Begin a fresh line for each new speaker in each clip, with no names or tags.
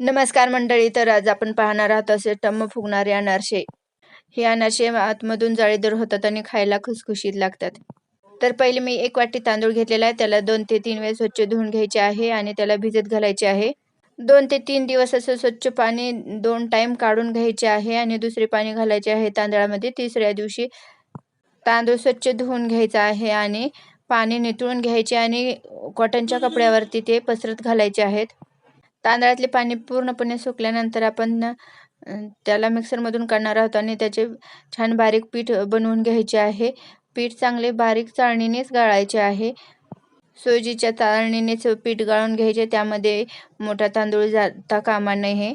नमस्कार मंडळी तर आज आपण पाहणार आहोत असे टम्म फुगणारे अनारसे. हे अनारसे आतमधून जाळीदार होतात आणि खायला खुसखुशीत लागतात. तर पहिले मी एक वाटी तांदूळ घेतलेला आहे त्याला दोन ते तीन वेळेस स्वच्छ धुवून घ्यायचे आहे आणि त्याला भिजत घालायचे आहे. दोन ते तीन दिवस असं स्वच्छ पाणी दोन टाइम काढून घ्यायचे आहे आणि दुसरे पाणी घालायचे आहे तांदळामध्ये. तिसऱ्या दिवशी तांदूळ स्वच्छ धुवून घ्यायचा आहे आणि पाणी नितळून घ्यायचे आणि कॉटनच्या कपड्यावरती ते पसरत घालायचे आहेत. तांदळातले पाणी पूर्णपणे सुकल्यानंतर आपण त्याला मिक्सरमधून काढणार आहोत आणि त्याचे छान बारीक पीठ बनवून घ्यायचे आहे. पीठ चांगले बारीक चाळणीनेच गाळायचे आहे. सोजीच्या चाळणीनेच पीठ गाळून घ्यायचे त्यामध्ये मोठा तांदूळ जाता कामा नये.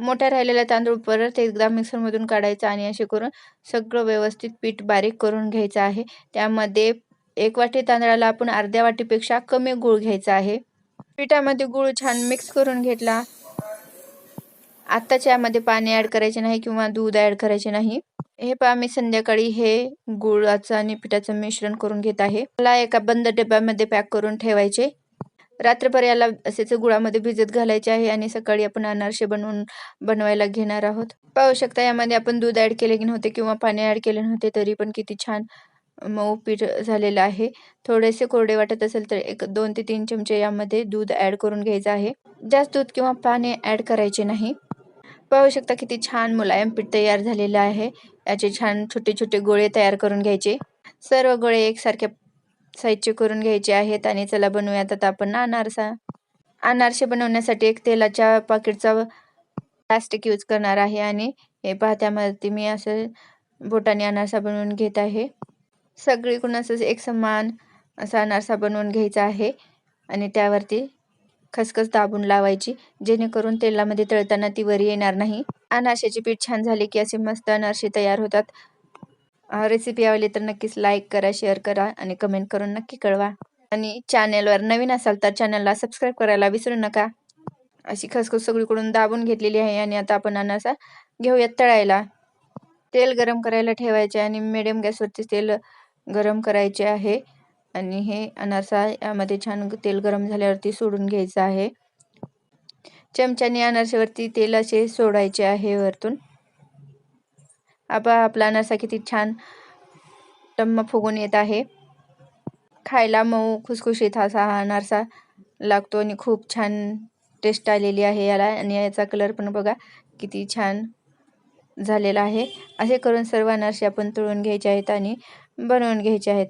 मोठा राहिलेला तांदूळ परत एकदा मिक्सरमधून काढायचा आणि असे करून सगळं व्यवस्थित पीठ बारीक करून घ्यायचं आहे. त्यामध्ये एक वाटी तांदळाला आपण अर्ध्या वाटीपेक्षा कमी गूळ घ्यायचा आहे. पिठामध्ये गूळ छान मिक्स करून घेतला. आत्ताच यामध्ये पाणी ॲड करायचे नाही किंवा दूध ॲड करायचे नाही. हे पहा मी संध्याकाळी हे गुळाचं आणि पिठाचं मिश्रण करून घेत आहे. मला एका बंद डब्यामध्ये पॅक करून ठेवायचे. रात्रभर याला असेच गुळामध्ये भिजत घालायचे आहे आणि सकाळी आपण अनारसे बनवून बनवायला घेणार आहोत. पाहू शकता यामध्ये आपण दूध ॲड केले की नव्हते किंवा पाणी ॲड केले नव्हते तरी पण किती छान मऊ पीठ झालेलं आहे. थोडेसे कोरडे वाटत असेल तर एक दोन ते तीन चमचे यामध्ये दूध ॲड करून घ्यायचं आहे. जास्त दूध किंवा पाणी ॲड करायचे नाही. पाहू शकता किती छान मुलायम पीठ तयार झालेलं आहे. याचे छान छोटे छोटे गोळे तयार करून घ्यायचे. सर्व गोळे एकसारख्या साईजचे करून घ्यायचे आहेत आणि चला बनवूयात आता आपण अनारसा. अनारसे बनवण्यासाठी एक तेलाच्या पाकिटचा प्लास्टिक यूज करणार आहे आणि हे पाहत्यामध्ये मी असं बोटाने अनारसा बनवून घेत आहे. सगळीकडून असं एक समान असा अनारसा बनवून घ्यायचा आहे. आणि त्यावरती खसखस दाबून लावायची जेणेकरून तेलामध्ये तळताना ती वरी येणार नाही. अनारशाची पीठ छान झाली की असे मस्त अनारसे तयार होतात. रेसिपी आवडली तर नक्कीच लाईक करा शेअर करा आणि कमेंट करून नक्की कळवा. आणि चॅनेलवर नवीन असाल तर चॅनलला सबस्क्राईब करायला विसरू नका. अशी खसखस सगळीकडून दाबून घेतलेली आहे आणि आता आपण अनारसा घेऊयात तळायला. तेल गरम करायला ठेवायचे आणि मिडियम गॅसवरती तेल गरम करायचे आहे. आणि हे अनारसा यामध्ये छान तेल गरम झाल्यावरती सोडून घ्यायचं आहे. चमच्याने अनारशावरती तेल असे सोडायचे आहे वरतून. आपा आपला अनारसा किती छान टम्म फुगून येत आहे. खायला मऊ खुसखुशीत असा हा अनारसा लागतो आणि खूप छान टेस्ट आलेली आहे याला. आणि याचा कलर पण बघा किती छान झालेला आहे. असे करून सर्व अनारसे आपण तळून घ्यायचे आहेत आणि बनवून घ्यायचे आहेत.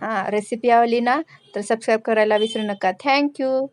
हां रेसिपी आवडली ना तर सबस्क्राईब करायला विसरू नका. थँक्यू